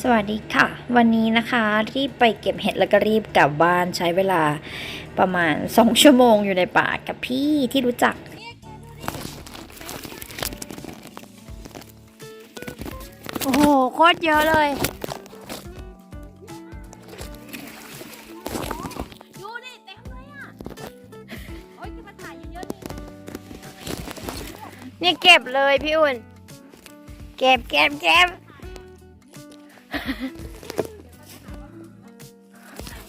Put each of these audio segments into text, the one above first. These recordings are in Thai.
สวัสดีค่ะ วันนี้นะคะรีบไปเก็บเห็ดแล้วก็รีบกลับบ้านใช้เวลาประมาณ 2 ชั่วโมงอยู่ในป่ากับพี่ที่รู้จัก โอ้โห โคตรเยอะเลย ดูดิเต็มเลยอะ โอ๊ยมาถ่ายเยอะๆดินี่เก็บเลยพี่อุ่น เก็บเก็บเก็บ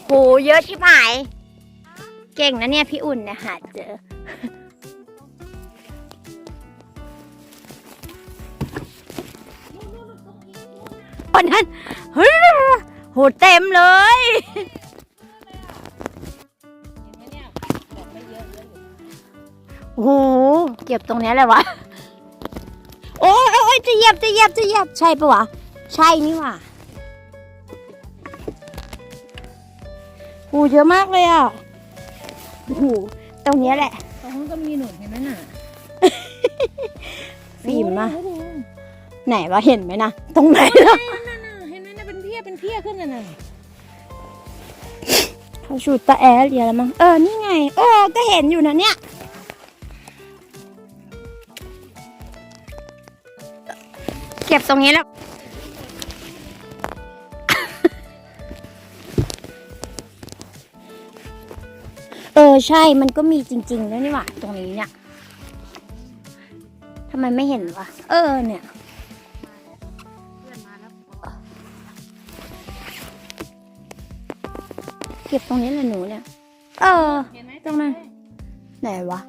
โหเยอะชิบหาย เก่งนะเนี่ยพี่อุ่นเนี่ยหาเจอ วันนั้นเฮ้ยโหเต็มเลย โอ้โหเก็บตรงเนี้ยเลยวะ โอ้ยโอ้ยจะเหยียบจะเหยียบจะเหยียบใช่ปะวะ ใช่นี่หว่า หเยอะมากเลยอะโอ้โหตรงเนี้ยแหละตรงนู้นก็มีหนูเห็นไหมน่ะฟิล์มนะโอ้โหไหนวะเห็นไหมนะตรงไหนล่ะนั่นน่ะเห็นไหมน่ะเป็นเพี้ยเป็นเพี้ยขึ้นน่ะน่ะเขาชูตาแอร์เรียแล้วมั้งเออนี่ไงโอ้ก็เห็นอยู่นะเนี่ยเก็บตรงนี้แล้ว ออใช่ มันก็มีจริงๆด้วยนี่หว่าตรงนี้เนี่ยทำไมไม่เห็นวะ เออเนี่ยเพื่อนมาแล้วเก็บตรงนี้แหละหนูเนี่ย เออเห็นไหมตรงนั้น ไหนวะ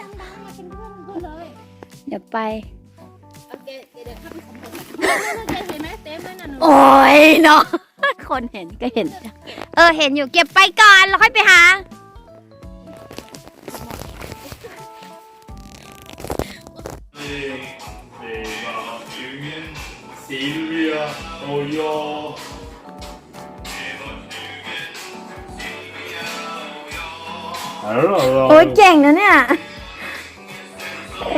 ดังๆมาเป็นเพื่อนเพื่อนเลยเดี๋ยวไปโอเคเดี๋ยวเข้าไปสำรวจก่อนเห็นไหมเต็มเลยน่ะหนูโอ้ยเนาะคนเห็นก็เห็นจ้ะเออ เห็นอยู่เก็บไปก่อน แล้วค่อยไปหา Chile, 대박이면 실비아 오요 Ôi chàng nữa nè.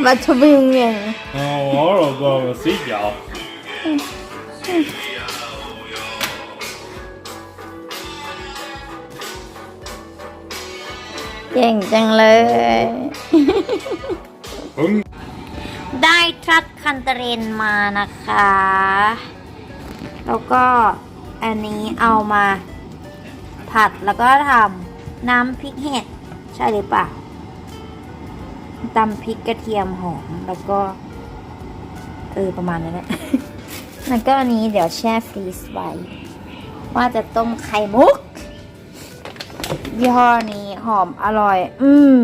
Bà cho viên nghe Ờ, ó rồi bờ mà xí dọ Chàng chàng lời Hứng. ได้ทรัดคันเตเรนมานะคะ แล้วก็อันนี้เอามา ผัดแล้วก็ทำน้ำพริกเห็ด ใช่หรือเปล่าตำพริกกระเทียมหอมแล้วก็ เออ ประมาณนั้นแหละ แล้วก็อันนี้เดี๋ยวแช่ฟรีซไว้ ว่าจะต้มไข่มุก ยี่ห้อนี้หอมอร่อย อืม